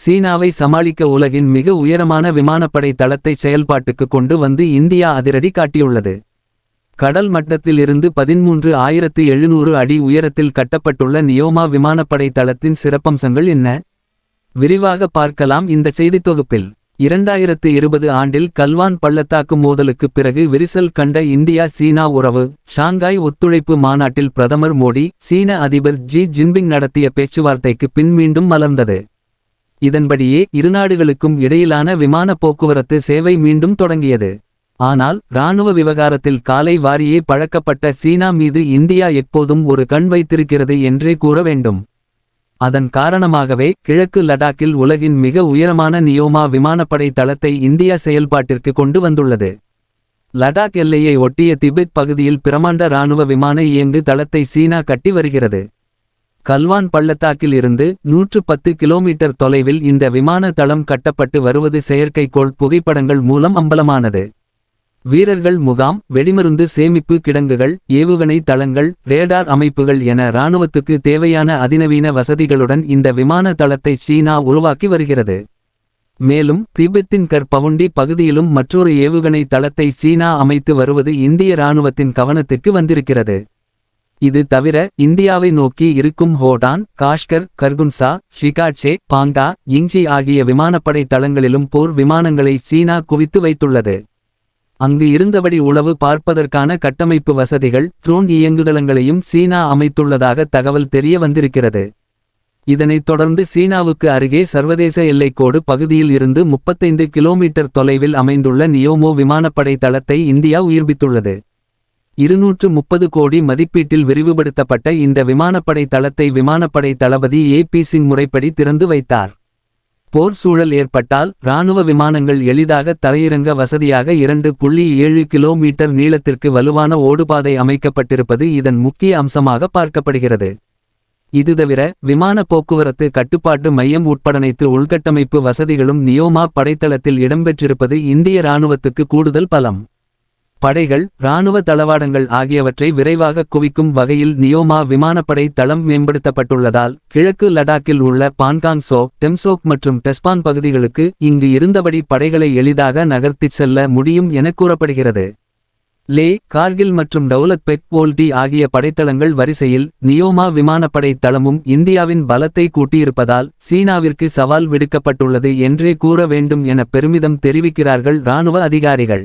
சீனாவை சமாளிக்க உலகின் மிக உயரமான விமானப்படை தளத்தை செயல்பாட்டுக்கு கொண்டு வந்து இந்தியா அதிரடி காட்டியுள்ளது. கடல் மட்டத்திலிருந்து பதிமூன்று ஆயிரத்து எழுநூறு அடி உயரத்தில் கட்டப்பட்டுள்ள நியோமா விமானப்படை தளத்தின் சிறப்பம்சங்கள் என்ன? விரிவாக பார்க்கலாம் இந்த செய்தித் தொகுப்பில் இரண்டாயிரத்து இருபது ஆண்டில் கல்வான் பள்ளத்தாக்கு மோதலுக்குப் பிறகு விரிசல் கண்ட இந்தியா சீனா உறவு ஷாங்காய் ஒத்துழைப்பு மாநாட்டில் பிரதமர் மோடி சீன அதிபர் ஜி ஜின்பிங் நடத்திய பேச்சுவார்த்தைக்கு பின் மீண்டும் மலர்ந்தது. இதன்படியே இருநாடுகளுக்கும் இடையிலான விமான போக்குவரத்து சேவை மீண்டும் தொடங்கியது. ஆனால் இராணுவ விவகாரத்தில் காலை வாரியே பழக்கப்பட்ட சீனா மீது இந்தியா எப்போதும் ஒரு கண் வைத்திருக்கிறது என்றே கூற வேண்டும். அதன் காரணமாகவே கிழக்கு லடாக்கில் உலகின் மிக உயரமான நியோமா விமானப்படை தளத்தை இந்தியா செயல்பாட்டிற்கு கொண்டு வந்துள்ளது. லடாக் எல்லையை ஒட்டிய திபெத் பகுதியில் பிரமாண்ட இராணுவ விமான இயங்கு தளத்தை சீனா கட்டி வருகிறது. கல்வான் பள்ளத்தாக்கில் இருந்து நூற்று பத்து கிலோமீட்டர் தொலைவில் இந்த விமான தளம் கட்டப்பட்டு வருவது செயற்கைக்கோள் புகைப்படங்கள் மூலம் அம்பலமானது. வீரர்கள் முகாம் வெடிமருந்து சேமிப்பு கிடங்குகள் ஏவுகணை தளங்கள் ரேடார் அமைப்புகள் என இராணுவத்துக்கு தேவையான அதிநவீன வசதிகளுடன் இந்த விமான தளத்தை சீனா உருவாக்கி வருகிறது. மேலும் திபெத்தின் கற்பவுண்டி பகுதியிலும் மற்றொரு ஏவுகணை தளத்தை சீனா அமைத்து வருவது இந்திய இராணுவத்தின் கவனத்திற்கு வந்திருக்கிறது. இது தவிர இந்தியாவை நோக்கி இருக்கும் ஹோடான் காஷ்கர் கர்குன்சா ஷிகாட்சே பாங்கா இங்ஜி ஆகிய விமானப்படை தளங்களிலும் போர் விமானங்களை சீனா குவித்து வைத்துள்ளது. அங்கு இருந்தபடி உளவு பார்ப்பதற்கான கட்டமைப்பு வசதிகள் ட்ரோன் இயங்குதளங்களையும் சீனா அமைத்துள்ளதாக தகவல் தெரிய வந்திருக்கிறது. இதனைத் தொடர்ந்து சீனாவுக்கு அருகே சர்வதேச எல்லைக்கோடு பகுதியில் இருந்து முப்பத்தைந்து கிலோமீட்டர் தொலைவில் அமைந்துள்ள நியோமோ விமானப்படை தளத்தை இந்தியா உயிர்ப்பித்துள்ளது. இருநூற்று முப்பது கோடி மதிப்பீட்டில் விரிவுபடுத்தப்பட்ட இந்த விமானப்படை தளத்தை விமானப்படை தளபதி ஏ பி சிங் முறைப்படி திறந்து வைத்தார். போர் சூழல் ஏற்பட்டால் இராணுவ விமானங்கள் எளிதாக தரையிறங்க வசதியாக இரண்டு புள்ளி ஏழு கிலோமீட்டர் நீளத்திற்கு வலுவான ஓடுபாதை அமைக்கப்பட்டிருப்பது இதன் முக்கிய அம்சமாக பார்க்கப்படுகிறது. இது தவிர விமான போக்குவரத்து கட்டுப்பாட்டு மையம் உட்படனைத்து உள்கட்டமைப்பு வசதிகளும் நியோமா படைத்தளத்தில் இடம்பெற்றிருப்பது இந்திய இராணுவத்துக்கு கூடுதல் பலம். படைகள் இராணுவ தளவாடங்கள் ஆகியவற்றை விரைவாக குவிக்கும் வகையில் நியோமா விமானப்படை தளம் மேம்படுத்தப்பட்டுள்ளதால் கிழக்கு லடாக்கில் உள்ள பான்காங்சோ டெம்சோக் மற்றும் டெஸ்பான் பகுதிகளுக்கு இங்கு இருந்தபடி படைகளை எளிதாக நகர்த்திச் செல்ல முடியும் என கூறப்படுகிறது. லே கார்கில் மற்றும் டவுலத் பெக் போல்டி ஆகிய படைத்தளங்கள் வரிசையில் நியோமா விமானப்படை தளமும் இந்தியாவின் பலத்தை கூட்டியிருப்பதால் சீனாவிற்கு சவால் விடுக்கப்பட்டுள்ளது என்றே கூற வேண்டும் என பெருமிதம் தெரிவிக்கிறார்கள் இராணுவ அதிகாரிகள்.